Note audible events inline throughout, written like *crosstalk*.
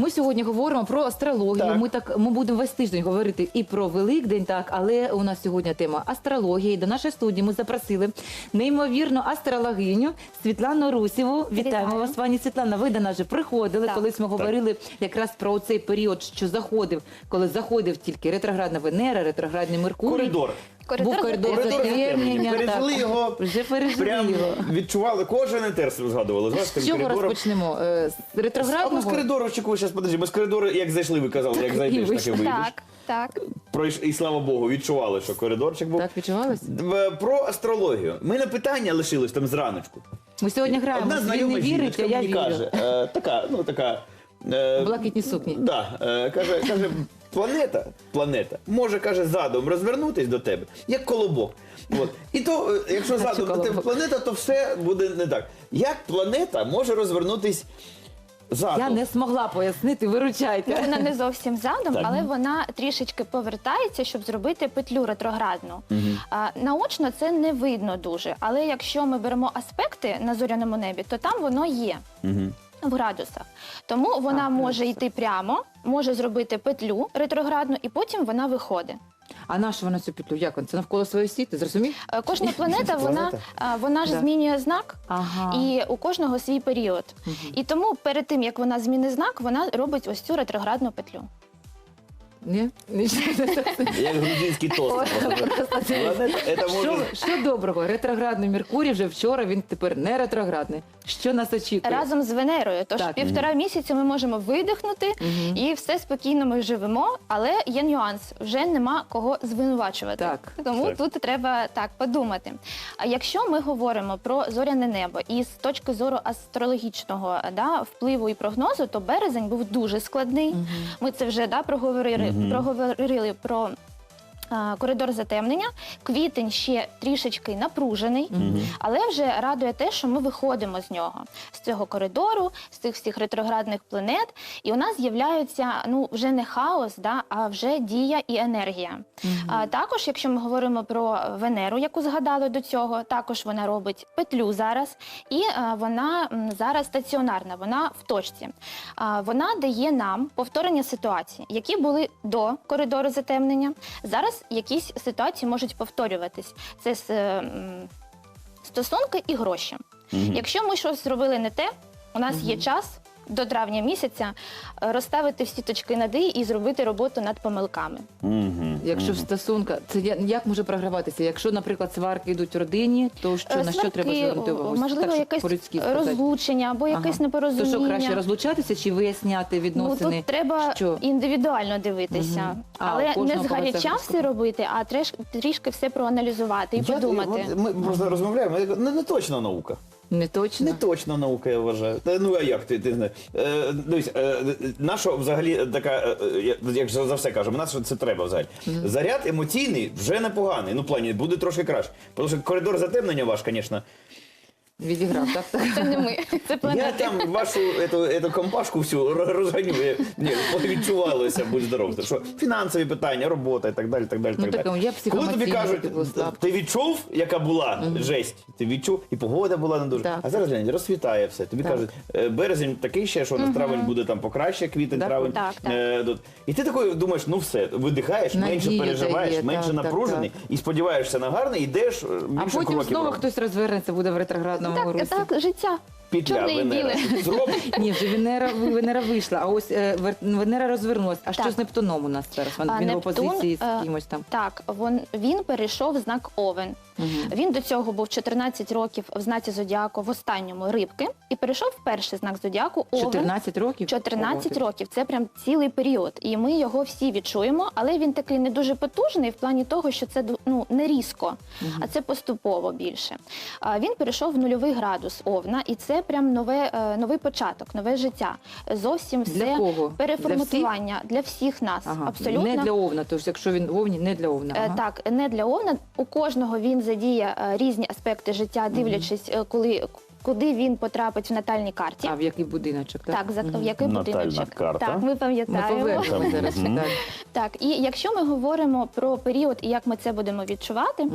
Ми сьогодні говоримо про астрологію. Так. Ми так ми будемо весь тиждень говорити і про Великдень, так але у нас сьогодні тема астрології. До нашої студії ми запросили неймовірну астрологиню Світлану Русєву. Вітаємо Вітаю. вас, пані Світлана. Ви до нас вже приходили. Так. Колись ми говорили якраз про цей період, що заходив, коли заходив тільки ретроградна Венера, ретроградний Меркурій. Коридор. Коридор Був коридор затемнення. затемнення. Пережили так. його. Вже пережили Прям його. відчували, кожен інтерес згадували. Знаєш, тим З чого коридором. розпочнемо? Е, З А ми з ретроградного? коридору чекаю, зараз подожди. Ми з коридору, як зайшли, ви казали, як зайдеш, так і вийшли. вийдеш. Так, так. Пройш- І слава Богу, відчували, що коридорчик був. Так відчувалось? В- Про астрологію. У мене питання лишилось там зраночку. Ми сьогодні граємо. Одна знайома не вірите, жіночка я мені вірю. каже, е, така, ну така. Е, Блакитні сукні. Да, е, каже, каже, планета, планета може, каже, задом розвернутись до тебе, як колобок. От. І то, е, якщо задом до тебе планета, то все буде не так. Як планета може розвернутись задом? Я не змогла пояснити, виручайте. Ну, вона не зовсім задом, Так. але вона трішечки повертається, щоб зробити петлю ретроградну. А, наочно це не видно дуже, але якщо ми беремо аспекти на зоряному небі, то там воно є. Мгм. В градусах. Тому вона А, може градусах. йти прямо, може зробити петлю ретроградну, і потім вона виходить. А на що вона цю петлю? Як вона? Це навколо своєї сіти, зрозумів? Е, Кожна планета, вона, Планета? вона ж Да. змінює знак, Ага. і у кожного свій період. І тому перед тим, як вона змінить знак, вона робить ось цю ретроградну петлю. Ні? Нічого. Як грузинський *laughs* тост. Просто це- Що, доброго? Ретроградний Меркурій вже вчора, він тепер не ретроградний. Що нас очікує? разом з Венерою. Тож Так. півтора місяця ми можемо видихнути і все спокійно ми живемо. Але є нюанс: вже нема кого звинувачувати. Так. Тому Так. тут треба так подумати. А якщо ми говоримо про зоряне небо і з точки зору астрологічного да, впливу і прогнозу, то березень був дуже складний. Ми це вже да, проговорили, проговорили про. Коридор затемнення, квітень ще трішечки напружений, але вже радує те, що ми виходимо з нього, з цього коридору, з цих всіх ретроградних планет, і у нас з'являються ну вже не хаос, да, а вже дія і енергія. А також, якщо ми говоримо про Венеру, яку згадали до цього, також вона робить петлю зараз, і а, вона м, зараз стаціонарна, вона в точці. А, вона дає нам повторення ситуацій, які були до коридору затемнення. Зараз якісь ситуації можуть повторюватись. Це з, е, м, стосунки і гроші. Якщо ми щось зробили не те, у нас є час. До травня місяця е, розставити всі точки над «і» і зробити роботу над помилками. Мгм. Якщо в стосунках, це я- як може програватися? Якщо, наприклад, сварки йдуть в родині, то що Е, на що сварки, треба звернути увагу? Можливо, Так, щоб якесь по-людськи сказати. розлучення або якесь Ага. непорозуміння. То що краще розлучатися чи виясняти Ну відносини? тут треба Що? індивідуально дивитися, Мгм. А, у але не кожного згаряча все робити, а треш, трішки все проаналізувати і Я- подумати. от Ми просто розмовляємо. я кажу, Не, не точна наука. Не точно. Не точна наука, я вважаю. Та, ну а як ти, ти знаєш? Е, дивись, е, наша взагалі така, е, як за все кажемо, нас що це треба взагалі. Заряд емоційний вже непоганий. Ну, в плані буде трошки краще. Тому що коридор затемнення ваш, звісно. Відіграв, так? Це не ми, це *laughs* Я планети. там вашу ету, ету компашку всю ро- розганю. Я- Ні, відчувалося, будь здоров. Що фінансові питання, робота і так далі. Так далі, Ну, так так, далі. я Коли тобі кажуть, типу, слабка. ти відчув, яка була жесть, ти відчув, і погода була не дуже. Так. А зараз глянь, розцвітає все. Тобі Так. кажуть, е, березень такий ще, що на травень буде там покраще, квітень, Так. травень. Так, так. Е, тут. І ти такий думаєш, ну все, видихаєш, менше Надію переживаєш, дає, менше так, так, напружений і сподіваєшся на гарне, йдеш е, А більше потім кроків. знову робиш. хтось розвернеться, буде в ретроградному Так, русі. так, життя. Петля Чорне і Венера. біле. Зробиш? Ні, вже Венера, Венера вийшла, а ось е, Вер- Венера розвернулась. А що Так. з Нептуном у нас зараз? Він, А, він в Нептун, опозиції з е, кимось там. Так, вон, він перейшов в знак Овен. Він до цього був 14 років в знаці Зодіаку в останньому рибки і перейшов в перший знак Зодіаку Овен. 14 років? 14 Ого, років це прям цілий період, і ми його всі відчуємо, але він такий не дуже потужний в плані того, що це ну не різко, а це поступово більше. А він перейшов в нульовий градус овна, і це прям нове е, новий початок, нове життя. Зовсім Для все кого? переформатування для всіх, нас. Ага. Абсолютно Не для Овна, тобто якщо він в Овні, не для Овна. Е, Ага. Так, не для овна. У кожного він задіє е, різні аспекти життя, дивлячись, коли куди він потрапить в натальній карті. А в який будиночок, так? Так, за в який Натальна будиночок. карта. Так, ми Ми пам'ятаємо. повернемо зараз. так. Так, і якщо ми говоримо про період і як ми це будемо відчувати,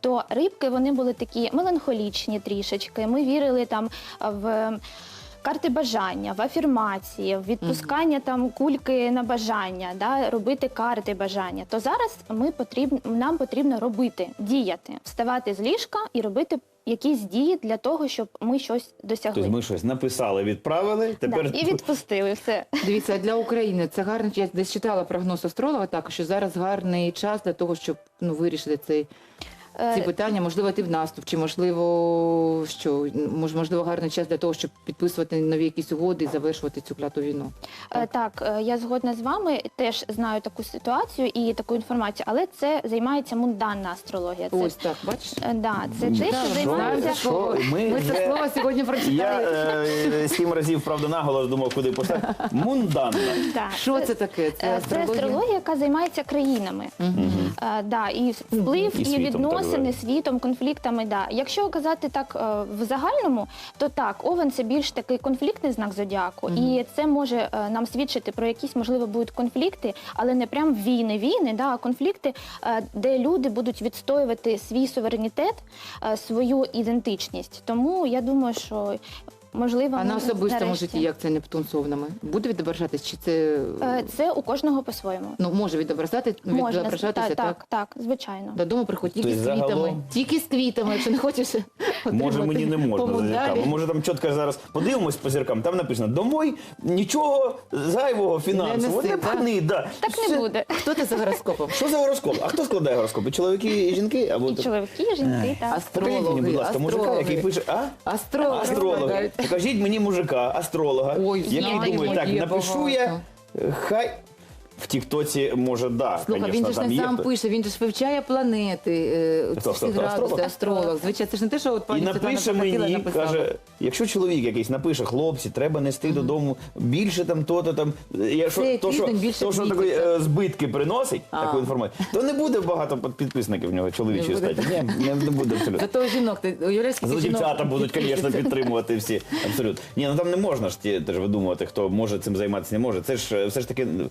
то рибки вони були такі меланхолічні трішечки. Ми вірили там в карти бажання, в афірмації, в відпускання там кульки на бажання, да, робити карти бажання, то зараз ми потрібно, нам потрібно робити, діяти, вставати з ліжка і робити якісь дії для того, щоб ми щось досягли. Тобто ми щось написали, відправили. Тепер Да, і відпустили все. Дивіться, для України це гарний я десь читала прогноз астролога, так що зараз гарний час для того, щоб ну вирішити цей. Ці Е, питання, можливо, йти в наступ, чи можливо, що мож- можливо гарний час для того, щоб підписувати нові якісь угоди і завершувати цю кляту війну. Е, Так, е, я згодна з вами. Теж знаю таку ситуацію і таку інформацію, але це займається мунданна астрологія. Це, Ось так, бачиш? да, це те, що що- займається. що ми Ми це слово сьогодні Я прочитали. е, сім разів, правда, наголос думав, куди поставити. Мунданна. Що це таке? Це Це астрологія? яка займається країнами. Е, да, і вплив, І і, так відносини, світом, конфліктами. Да. Якщо казати так е, в загальному, то так, овен це більш такий конфліктний знак зодіаку, і це може е, нам свідчити про якісь, можливо, будуть конфлікти, але не прям війни, війни, да, а конфлікти, е, де люди будуть відстоювати свій суверенітет, е, свою ідентичність. Тому я думаю, що можливо А на особистому нарешті- житті як це Нептун з овнами? Буде відображатись? Чи це Е, це у кожного по-своєму. ну може відображати, Можна відображатися так, так? так, звичайно. Додому приходь тільки Тобто з квітами. загалом- Тільки з квітами, якщо не хочеш. Може, отримати мені не можна за мундалі. зірками. Може там чітко зараз подивимось по зіркам, там написано домой нічого зайвого фінансового неси, не так? пхни. Да. Так не буде. Хто ти за гороскопом? Що за гороскоп? А хто складає гороскоп? І чоловіки, і жінки? Або І чоловіки, і жінки, так. Покажіть мені, будь ласка, мужика, астрологи. який пише, а? Астрологи. Астролога. Покажіть мені мужика, астролога, Ой, який знаю, думає, так, напишу я, багато. хай в Тіктоці, може, да, Слухай, він же ж там не є. сам хто- пише, він же ж вивчає планети, е, Хто, всі хто, градуси, Астролог? астролог. Звичайно, це ж не те, що от І пані Світлана напише захотіла, мені, написала. каже, якщо чоловік якийсь напише, хлопці, треба нести додому більше там то-то там. Я, що, Цей то, що, тиждень більше то, що такі, е, збитки приносить, А. таку інформацію, то не буде багато під- підписників в нього чоловічої Не буде. статі. Ні, не, не буде абсолютно. Зато жінок, ти уявляєш, скільки За жінок дівчата будуть, звісно, підписується? підтримувати всі. Абсолютно. Ні, ну там не можна ж ті, теж видумувати, хто може цим займатися, не може. Це ж е, все ж таки ну,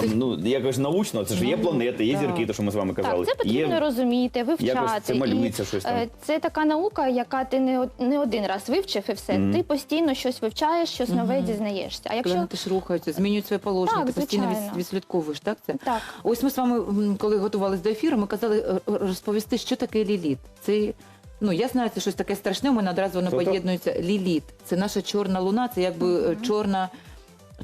там, ну, якось научно, це ж є планети, є зірки, то що ми з вами казали. Так, це потрібно є... розуміти, вивчати. якось це малюється І, щось там. е, Це така наука, яка ти не, не один раз вивчив і все. Ти постійно щось вивчаєш, щось нове дізнаєшся. А якщо Планети ж рухаються, змінюють своє положення, Так, ти постійно звичайно. від- відслідковуєш, так це? так, Ось ми з вами, коли готувалися до ефіру, ми казали е, розповісти, що таке ліліт. Це ну я знаю, це щось таке страшне. У мене одразу воно поєднується. Ліліт. Це наша чорна луна, це якби е, чорна.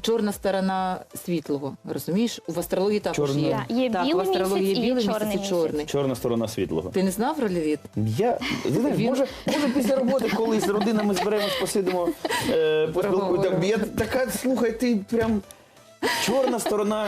Чорна сторона світлого, розумієш? У астрології також Чорна- є. Да, є так, білий в астрології місяць і білий чорний місяць і місяць. чорний. Чорна сторона світлого. Ти не знав ролівіт? Я ти знаєш, Він- може, може після роботи колись з родинами зберемось, посидимо, е, поспілкуємо. Там, Я така, слухай, ти прям чорна сторона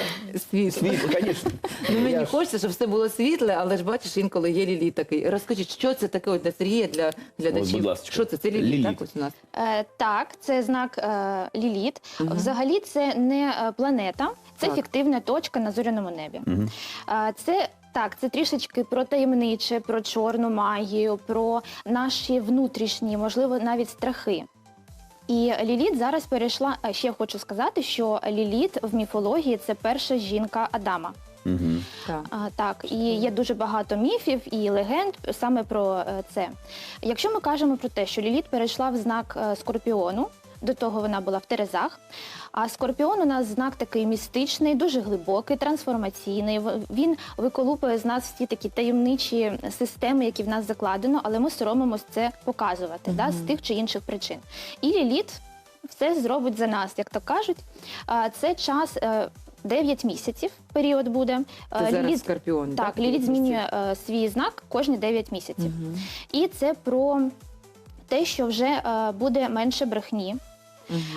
Світло. світла, звісно. Ну, мені Я ж- хочеться, щоб все було світле, але ж бачиш, інколи є ліліт такий. Розкажіть, що це таке от для Сергія, для глядачів? будь. Що це? Це ліліт, Ліліт. так ось у нас? е, так, це знак е, Ліліт. Взагалі, це не е, планета, це Так. фіктивна точка на зоряному небі. Е, це так, це трішечки про таємниче, про чорну магію, про наші внутрішні, можливо, навіть страхи. І Ліліт зараз перейшла. а Ще хочу сказати, що Ліліт в міфології це перша жінка Адама. Угу. Так. А, так, і є дуже багато міфів і легенд саме про е, це. Якщо ми кажемо про те, що Ліліт перейшла в знак е, Скорпіону, до того вона була в Терезах. А Скорпіон у нас знак такий містичний, дуже глибокий, трансформаційний. Він виколупує з нас всі такі таємничі системи, які в нас закладено, але ми соромимось це показувати да, з тих чи інших причин. І Ліліт все зробить за нас, як то кажуть. Це час. е, 9 місяців період буде. Це Е, зараз Ліліт- скорпіон. так, Ліліт змінює е, свій знак кожні 9 місяців. Мгм. І це про те, що вже е, буде менше брехні.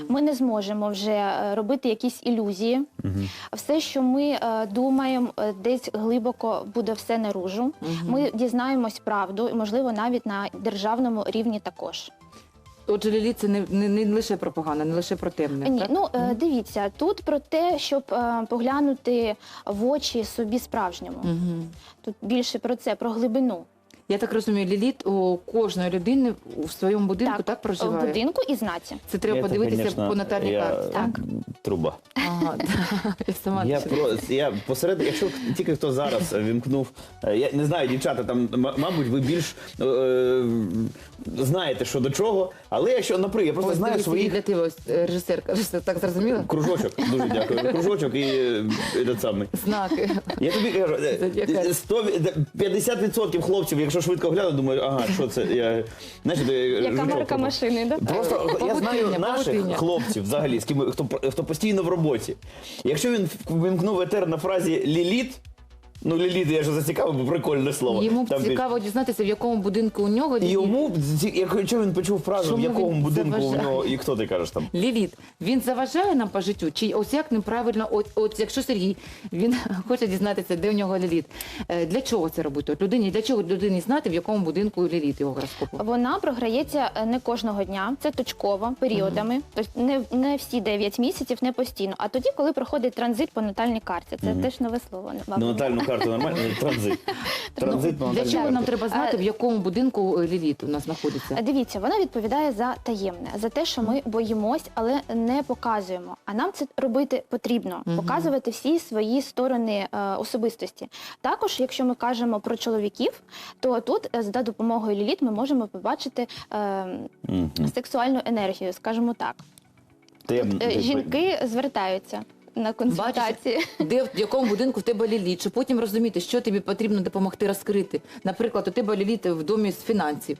Ми не зможемо вже е, робити якісь ілюзії. Все, що ми е, думаємо, е, десь глибоко буде все наружу. Ми дізнаємось правду, і можливо навіть на державному рівні також. Отже, Ліліт це не, не, не лише про погане, не лише про темне. Ні, так? ну дивіться, тут про те, щоб е, поглянути в очі собі справжньому. Тут більше про це, про глибину. Я так розумію, ліліт у кожної людини в своєму будинку так, в проживає. будинку і знаці. Це треба Я, подивитися конечно, по натальній я, карті. Так. Труба. Ага, *laughs* да. я сама Я про я посеред, якщо тільки хто зараз вімкнув, е, я не знаю, дівчата, там м- мабуть, ви більш е, е, знаєте, що до чого. Але якщо, наприклад, я просто Ось знаю дивись, своїх для тебе ось е, режисерка. Так зрозуміла? кружочок. Дуже дякую. *laughs* Кружочок і е, этот самий. Знаки. Я тобі кажу, е, Зодіака. 100, 50% хлопців, якщо швидко гляну, думаю, ага, що це? Я, знаєш, я Яка жучок марка машини, да? Просто я знаю наших хлопців взагалі, з ким хто, хто постійно в роботі. Якщо він вимкнув етер на фразі ліліт, ну ліліт я ж зацікавив, бо прикольне слово. Йому б Там, цікаво дізнатися, в якому будинку у нього І ліліт. йому, б ці- якщо він почув фразу, в Чому якому він будинку у заважає? нього, і хто ти кажеш там? Ліліт, він заважає нам по життю? Чи ось як неправильно, от, от якщо Сергій, він *laughs* хоче дізнатися, де в нього ліліт. Е, Для чого це робити? От людині, для чого людині знати, в якому будинку ліліт його гороскопу? Вона програється е, не кожного дня, це точково, періодами. Тобто не, не всі 9 місяців, не постійно. А тоді, коли проходить транзит по натальній карті, це теж нове слово. На мабуть. натальну карту нормально? *laughs* Транзит. Транзит на Для чого карту. нам треба знати, в якому будинку е, ліліт у нас знаходиться? Дивіться, вона відповідає за таємне, за те, що ми боїмось, але не показуємо. А нам це робити потрібно, показувати всі свої сторони е, особистості. Також, якщо ми кажемо про чоловіків, то тут е, за допомогою ліліт ми можемо побачити е, сексуальну енергію, скажімо так. Е, типу, Жінки звертаються на консультації. Де в якому будинку в тебе ліліт, щоб потім розуміти, що тобі потрібно допомогти розкрити. Наприклад, у тебе ліліт в домі з фінансів.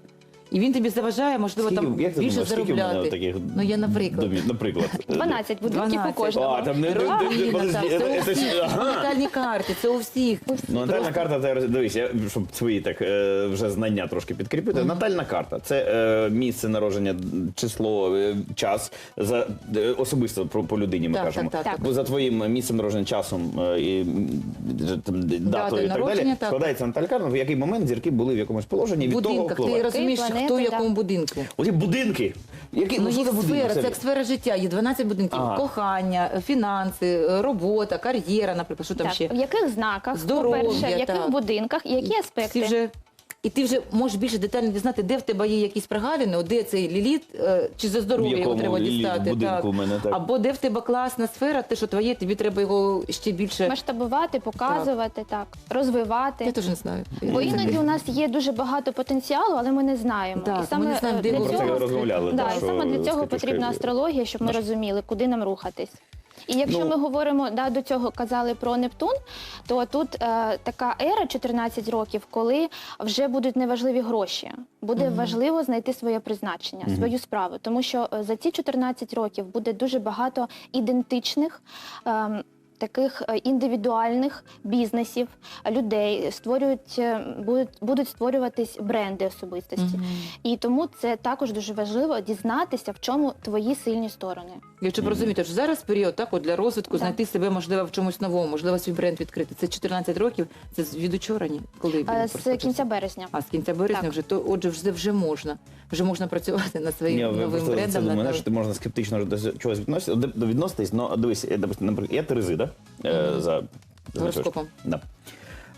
І він тобі заважає, можливо, там як ти більше думаєш, скільки в мене заробляти. таких ну я наприклад. домів? Наприклад. 12 будинків у 12. кожного. А, там не, не, не, не, Равліна, подожди, так, це у це- всіх. ага. По натальній карті, це у всіх. Ну, натальна карта, це, дивись, я, щоб свої так е, вже знання трошки підкріпити. Натальна карта це е, місце народження, число, е, час за е, особисто про по людині. Ми Так, кажемо. так, так, так. Бо за твоїм місцем народження часом е, і м, там, датою і так народження, далі так. складається натальна карта, в який момент зірки були в якомусь положенні. Від того будинках. Ти впливає. розумієш, Планети, хто в да. якому будинку. Оці будинки. Які Ну, що їх за будинок сфера, це взагалі? як сфера життя. Є 12 будинків. Ага. Кохання, фінанси, робота, кар'єра, наприклад, що там Так, ще. в яких знаках, Здоров'я, по-перше, в яких так. будинках, і які аспекти? Всі вже... І ти вже можеш більше детально дізнати, де в тебе є якісь прогалини, де цей ліліт, е, чи за здоров'я його якому треба ліліт дістати. будинку так. у мене, так. Або де в тебе класна сфера, те, що твоє, тобі треба його ще більше. Масштабувати, показувати, так, розвивати. Я теж не знаю. Бо іноді у нас є дуже багато потенціалу, але ми не знаємо. Так, і ми саме не знаємо, е, де для його про це цього, розмовляли. да, так, і що саме для з цього Катюшкою. потрібна астрологія, щоб ми Наш- розуміли, куди нам рухатись. І якщо Ну- ми говоримо, да, до цього казали про Нептун, то тут е, така ера 14 років, коли вже будуть неважливі гроші. Буде важливо знайти своє призначення, свою справу. Тому що е, за ці 14 років буде дуже багато ідентичних. ем, Таких е, індивідуальних бізнесів, людей створюють, е, будуть, будуть створюватись бренди особистості. І тому це також дуже важливо дізнатися, в чому твої сильні сторони. Якщо б розуміти, що зараз період так, от для розвитку, Так. знайти себе можливо в чомусь новому, можливо, свій бренд відкрити. Це 14 років, це з- від учора, ні? Коли він Е, З кінця березня. А з кінця березня Так. вже то отже, вже вже можна. Вже можна працювати над своїм Ні, новим просто це брендом. думаю, знаєш, ти можна скептично до чогось відноситись, відноситись, ну, дивись, я, наприклад, я Терези, да? Е, за Гороскопом. Да.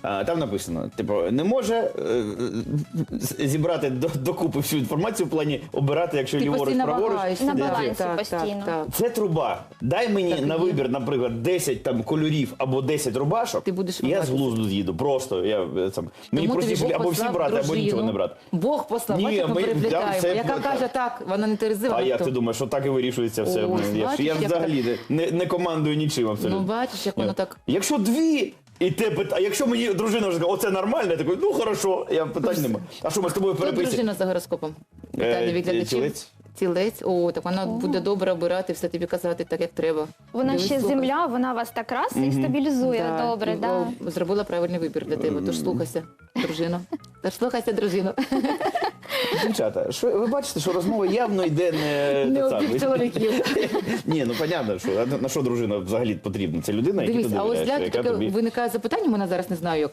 А, Там написано, типу, не може е, зібрати до, докупи всю інформацію в плані обирати, якщо Ти ліворуч, постійно праворуч. вагаєшся. На да, балансі так, постійно. Так, так. Це труба. Дай мені Так і на є. вибір, наприклад, 10 там кольорів або 10 рубашок. Ти будеш я з вагатися. глузду з'їду. Просто я е, сам мені Тому тобі простіше Бог або всі послав брати, або дружину. нічого не брати. Бог послав, Ні, бачиш, ми ми- там переплітаємо. це Яка так. каже так, вона не Терези, А вона як хто? ти думаєш, що так і вирішується все? Ось, Ну, я ж, бачиш, я як взагалі не, не командую нічим абсолютно. Ну бачиш, як воно так. Якщо дві, і те пита, а якщо мені дружина вже сказала, оце нормально, я такий, ну хорошо, я питань нема. А що ми з тобою Хто переписуємо? дружина за гороскопом? Е, глядачів. тілець. Тілець. О, так вона буде добре обирати, все тобі казати так, як треба. Вона Дивись, ще слухай. земля, вона вас так раз і стабілізує Да, добре. і, Да. о, Зробила правильний вибір для тебе, тож слухайся, дружина. Тож слухайся, дружина. *laughs* Дівчата, що ви бачите, що розмова явно йде не, Не чоловіків. *laughs* Ні, ну понятно, що а на що дружина взагалі потрібна? Це людина, яка Дивись, а ось для яка таке тобі. виникає запитання, мене зараз не знаю як.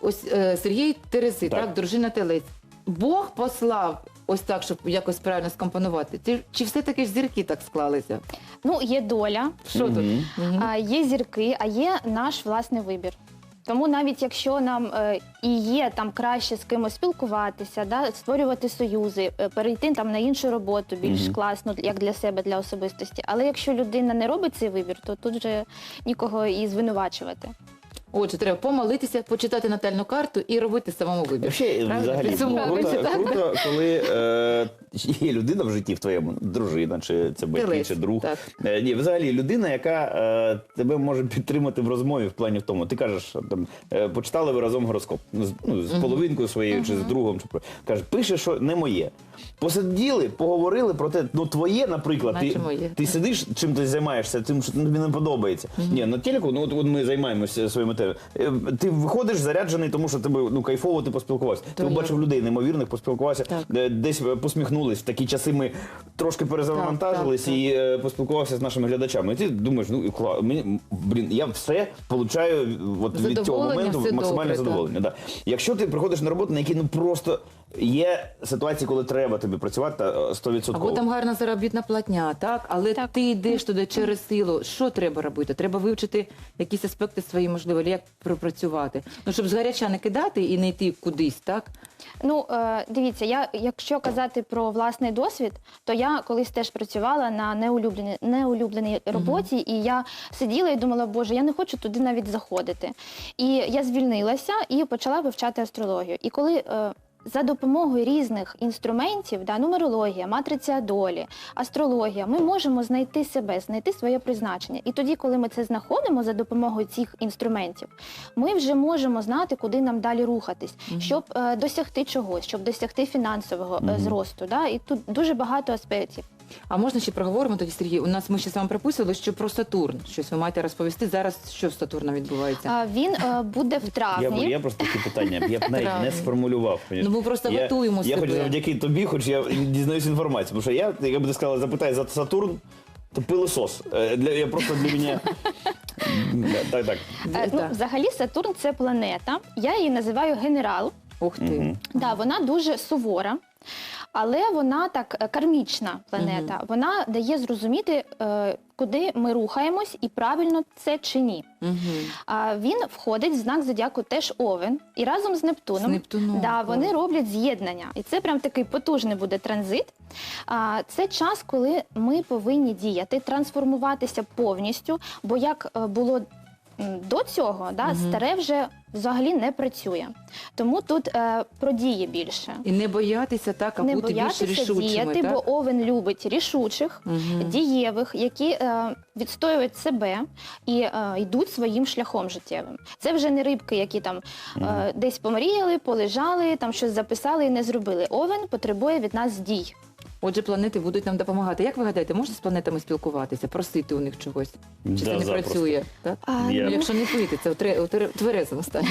Ось е, Сергій Терези, Так. так. дружина Телець. Бог послав ось так, щоб якось правильно скомпонувати. Чи, чи все-таки ж зірки так склалися? Ну, є доля, Що тут? Мгм. а є зірки, а є наш власний вибір. Тому навіть якщо нам е, і є там краще з кимось спілкуватися, да, створювати союзи, е, перейти там на іншу роботу більш Мгм. класно, як для себе, для особистості. Але якщо людина не робить цей вибір, то тут вже нікого і звинувачувати. Отже, треба помолитися, почитати натальну карту і робити самому вибір. Взагалі, Правильно? взагалі Підсумовуючи, круто, так? круто, коли е, є людина в житті в твоєму, дружина, чи це батьки, Телець, чи друг. так. Е, ні, взагалі людина, яка е, тебе може підтримати в розмові в плані в тому. Ти кажеш, там е, почитали ви разом гороскоп ну, з, ну, з половинкою своєю чи з другом. Чи про- каже, пише, що не моє. Посиділи, поговорили про те, ну твоє, наприклад, ти, Наче моє. ти сидиш, чим ти займаєшся, тим, що тобі не подобається. Ні, на телеку, ну от, от ми займаємося своїми темами. Е, Ти виходиш заряджений, тому що тебе ну кайфово, ти поспілкувався. Ти побачив людей неймовірних, поспілкувався, Так. е, десь е, посміхнулись. В такі часи ми трошки перезавантажились Так, так, і е, поспілкувався з нашими глядачами. І ти думаєш, ну кла- мені блін, я все получаю от від цього моменту максимальне задоволення. Да. Якщо ти приходиш на роботу, на якій ну просто є ситуації, коли треба тобі працювати та, е, 100%. Або там гарна заробітна платня, так? Але Так. ти йдеш туди через силу. Що треба робити? Треба вивчити якісь аспекти свої, можливо, як пропрацювати. Ну, щоб згаряча не кидати і не йти кудись, так? Ну, е, дивіться, я якщо казати про власний досвід, то я колись теж працювала на неулюбленій, неулюбленій роботі, і я сиділа і думала, боже, я не хочу туди навіть заходити. І я звільнилася і почала вивчати астрологію. І коли е, за допомогою різних інструментів, да, нумерологія, матриця долі, астрологія, ми можемо знайти себе, знайти своє призначення. І тоді, коли ми це знаходимо за допомогою цих інструментів, ми вже можемо знати, куди нам далі рухатись, щоб е, досягти чогось, щоб досягти фінансового е, зросту. Да? І тут дуже багато аспектів. А можна ще проговоримо тоді, Сергій? У нас ми ще з вами приписували, що про Сатурн. Щось ви маєте розповісти. Зараз що з Сатурном відбувається? А, він е, буде в Я, б- я просто такі питання, я б навіть Правильно. не сформулював. Ну, ми просто я, готуємо Я себе. завдяки тобі, хоч я дізнаюсь інформацію. Тому що я, як би ти сказала, запитай за Сатурн, то пилосос. Е, Для, я просто для мене... Так, так. Е, ну, Так. взагалі, Сатурн це планета. Я її називаю генерал. Ух ти. Да, вона дуже сувора, але вона так е, кармічна планета. Вона дає зрозуміти, е, куди ми рухаємось, і правильно це чи ні. Угу. А він входить в знак зодіаку теж Овен, і разом з Нептуном, З Нептуном, да, вони роблять з'єднання. І це прям такий потужний буде транзит. А, це час, коли ми повинні діяти, трансформуватися повністю, бо як е, було. До цього да, старе вже взагалі не працює. Тому тут е, про дії більше. І не боятися так, а не бути більш боятися рішучими. діяти, так? бо Овен любить рішучих, Мгм. дієвих, які е, відстоюють себе і е, йдуть своїм шляхом життєвим. Це вже не рибки, які там е, десь помріяли, полежали, там щось записали і не зробили. Овен потребує від нас дій. Отже, планети будуть нам допомагати. Як ви гадаєте, можна з планетами спілкуватися, просити у них чогось? Чи Да, це не запросто. працює? Так? А, Ну, якщо не пити, це тре- у тре- тверезому стані.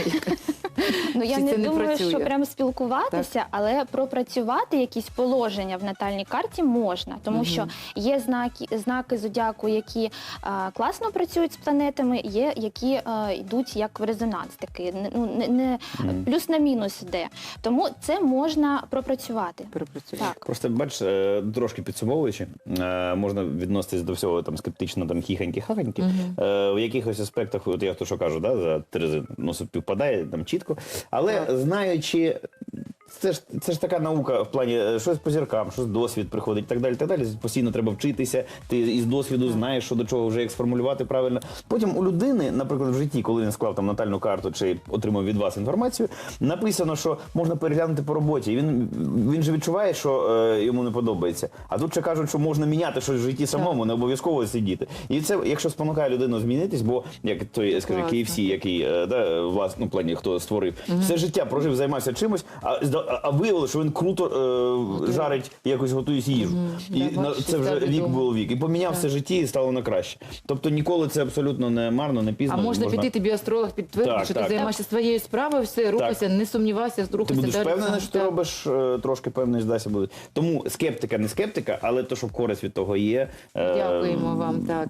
Ну я Чи не це не думаю, працює? що прямо спілкуватися, але пропрацювати якісь положення в натальній карті можна, тому що є знаки, знаки зодіаку, які а, класно працюють з планетами, є які а, йдуть як в резонанс, такий не- ну не, не плюс на мінус йде. Тому це можна пропрацювати. Перепрацює. Так. Просто бачиш, е, трошки підсумовуючи, е, можна відноситись до всього там скептично, там хіханьки-хаханьки. Е, В якихось аспектах, от я то що кажу, да, за Терези, ну, співпадає там чітко. Але знаючи. Це ж це ж така наука в плані е, щось по зіркам, щось досвід приходить, і так далі. Так далі. Постійно треба вчитися. Ти із досвіду знаєш, що до чого вже як сформулювати правильно. Потім у людини, наприклад, в житті, коли він склав там натальну карту чи отримав від вас інформацію, написано, що можна переглянути по роботі. І він він же відчуває, що е, йому не подобається. А тут ще кажуть, що можна міняти щось в житті самому, не обов'язково сидіти. І це, якщо спонукає людину змінитись, бо як той скажи, Класно. KFC, який е, да, власне, ну, плані хто створив, все життя прожив, займався чимось, а, а- а виявилося, що він круто е, жарить якось готує їжу. І Да, на, бачиш, це вже вік відомо. було вік. І поміняв все життя і стало на краще. Тобто ніколи це абсолютно не марно, не пізно. А можна піти, тобі астролог підтвердить, Так, що так. ти займаєшся своєю справою, все, рухайся, не сумнівайся, Ти рухайся будеш далі. впевнений, що ти Так. робиш е, трошки певної здасі буде. Тому скептика, не скептика, але то, що користь від того є. е, Дякуємо вам, так.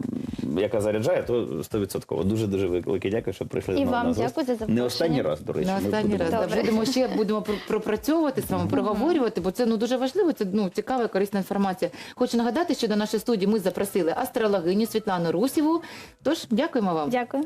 Яка заряджає, то 100%. Дуже дуже велике дякую, що прийшли І нами вам на дякую за запрошення. Не останній раз, до речі. Ми останній будемо- раз да, Добре. будемо ще будемо пр- пропрацьовувати з вами, проговорювати, бо це ну дуже важливо. Це ну цікава, корисна інформація. Хочу нагадати, що до нашої студії ми запросили астрологиню Світлану Русіву. Тож дякуємо вам. Дякую.